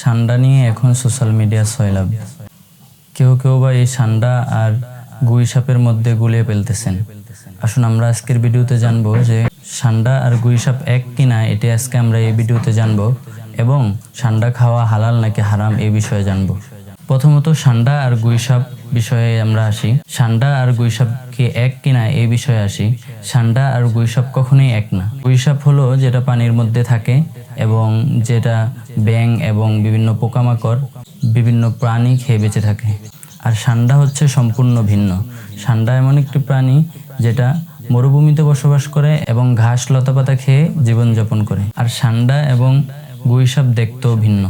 সান্ডা নিয়ে এখন সোশ্যাল মিডিয়া সয়লাভ কেউ কেউ বা এই সান্ডা আর গুই সাপের মধ্যে গুলিয়ে ফেলতেছেন। আসুন আমরা আজকের ভিডিওতে জানব যে সান্ডা আর গুই সাপ এক কিনা এটি আজকে আমরা এই ভিডিওতে জানব এবং সান্ডা খাওয়া হালাল নাকি হারাম এই বিষয়ে জানব। প্রথমত সান্ডা আর গুইসাপ বিষয়ে আমরা আসি। সান্ডা আর গুই সাপ কি এক কিনা এই বিষয়ে আসি। সান্ডা আর গুইসাপ কখনোই এক না। গুইসাপ হলো যেটা পানির মধ্যে থাকে এবং যেটা ব্যাং এবং বিভিন্ন পোকামাকড়, বিভিন্ন প্রাণী খেয়ে বেঁচে থাকে। আর সান্ডা হচ্ছে সম্পূর্ণ ভিন্ন। সান্ডা এমন একটি প্রাণী যেটা মরুভূমিতে বসবাস করে এবং ঘাস, লতাপাতা খেয়ে জীবনযাপন করে। আর সান্ডা এবং গুইসাপ দেখতেও ভিন্ন।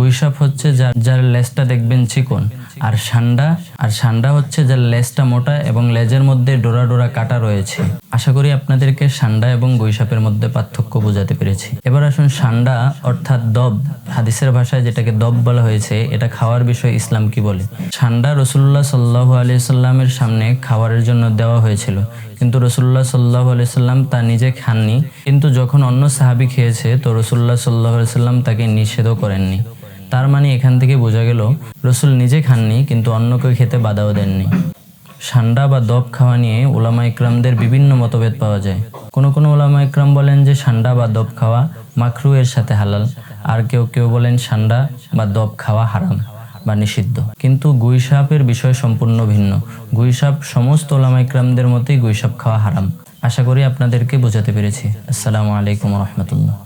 গুইসাপ হচ্ছে যার যার লেজটা দেখবেন চিকন, আর সান্ডা আর সান্ডা হচ্ছে যার লেজটা মোটা এবং লেজের মধ্যে ডোরা ডোরা কাটা রয়েছে। আশা করি আপনাদেরকে সান্ডা এবং গুইসাপের মধ্যে পার্থক্য বোঝাতে পেরেছি। এবার আসুন সান্ডা, অর্থাৎ দব, হাদিসের ভাষায় যেটাকে দব বলা হয়েছে, এটা খাওয়ার বিষয়ে ইসলাম কি বলে? সান্ডা রসুল্লাহ সাল্লাহ আলিয়া সাল্লামের সামনে খাওয়ারের জন্য দেওয়া হয়েছিল। কিন্তু রসুল্লাহ সাল্লাহ সাল্লাম তা নিজে খাননি। কিন্তু যখন অন্য সাহাবি খেয়েছে, তো রসুল্লাহ সাল্লাহ সাল্লাম তাকে নিষেধও করেননি। তার মানে এখান থেকে বোঝা গেল, রসুল নিজে খাননি, কিন্তু অন্যকে খেতে বাধাও দেননি। সান্ডা বা দব খাওয়া নিয়ে ওলামা ইকরামদের বিভিন্ন মতভেদ পাওয়া যায়। কোনো কোনো ওলামা ইকরাম বলেন যে সান্ডা বা দব খাওয়া মাখরু এর সাথে হালাল, আর কেউ কেউ বলেন সান্ডা বা দব খাওয়া হারাম বা নিষিদ্ধ। কিন্তু গুইসাপের বিষয় সম্পূর্ণ ভিন্ন। গুইসাপ সমস্ত ওলামা ইকরামদের মতেই গুইসাপ খাওয়া হারাম। আশা করি আপনাদেরকে বোঝাতে পেরেছি। আসসালামু আলাইকুম রহমতুল্লাহ।